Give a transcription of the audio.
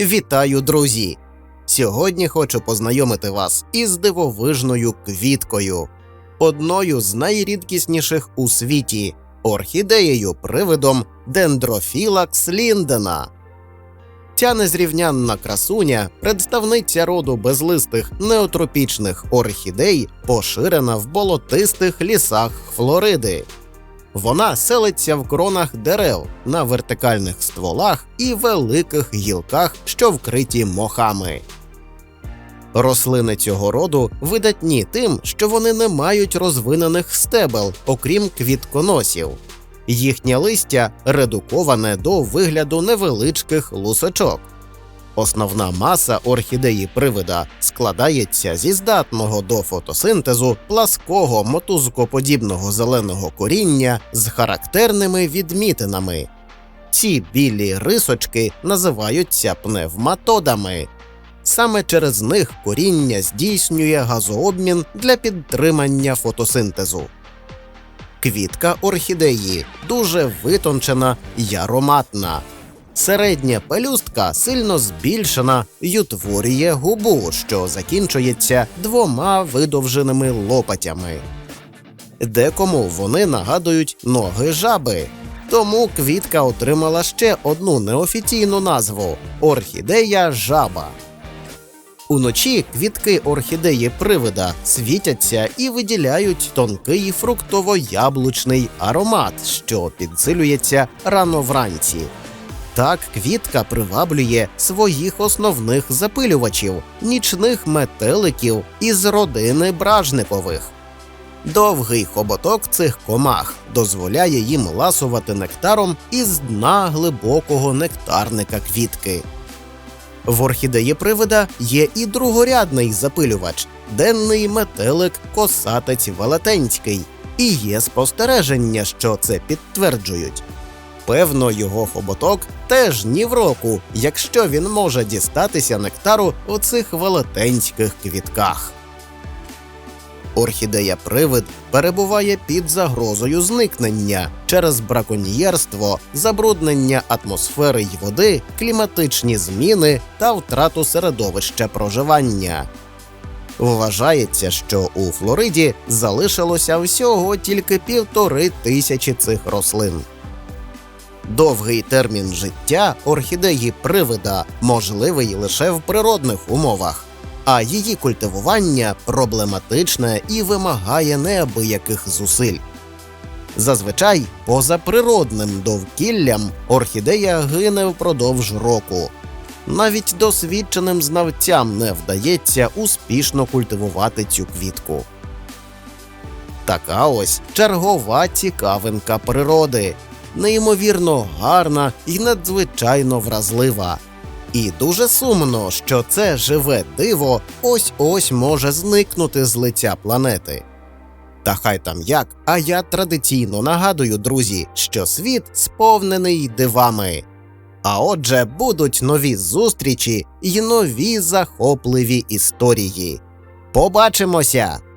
Вітаю, друзі! Сьогодні хочу познайомити вас із дивовижною квіткою, одною з найрідкісніших у світі орхідеєю привидом Дендрофілакс Ліндена. Ця незрівнянна красуня, представниця роду безлистих неотропічних орхідей, поширена в болотистих лісах Флориди. Вона селиться в кронах дерев на вертикальних стволах і великих гілках, що вкриті мохами. Рослини цього роду видатні тим, що вони не мають розвинених стебел, окрім квітконосів. Їхнє листя редуковане до вигляду невеличких лусочок. Основна маса орхідеї привида складається зі здатного до фотосинтезу плаского мотузкоподібного зеленого коріння з характерними відмітинами. Ці білі рисочки називаються пневматодами. Саме через них коріння здійснює газообмін для підтримання фотосинтезу. Квітка орхідеї дуже витончена й ароматна. Середня пелюстка сильно збільшена й утворює губу, що закінчується двома видовженими лопатями. Декому вони нагадують ноги жаби, тому квітка отримала ще одну неофіційну назву орхідея жаба. Уночі квітки орхідеї привида світяться і виділяють тонкий фруктово-яблучний аромат, що підсилюється рано вранці. Так квітка приваблює своїх основних запилювачів, нічних метеликів із родини бражникових. Довгий хоботок цих комах дозволяє їм ласувати нектаром із дна глибокого нектарника квітки. В орхідеї привида є і другорядний запилювач денний метелик косатець велетенський, і є спостереження, що це підтверджують. Певно, його хоботок теж ні в року, якщо він може дістатися нектару у цих велетенських квітках. Орхідея привид перебуває під загрозою зникнення через браконьєрство, забруднення атмосфери й води, кліматичні зміни та втрату середовища проживання. Вважається, що у Флориді залишилося всього тільки півтори тисячі цих рослин. Довгий термін життя орхідеї привида можливий лише в природних умовах, а її культивування проблематичне і вимагає неабияких зусиль. Зазвичай, поза природним довкіллям орхідея гине впродовж року. Навіть досвідченим знавцям не вдається успішно культивувати цю квітку. Така ось чергова цікавинка природи, неймовірно гарна і надзвичайно вразлива. І дуже сумно, що це живе диво ось ось може зникнути з лиця планети. Та хай там як, а я традиційно нагадую, друзі, що світ сповнений дивами. А отже, будуть нові зустрічі й нові захопливі історії. Побачимося!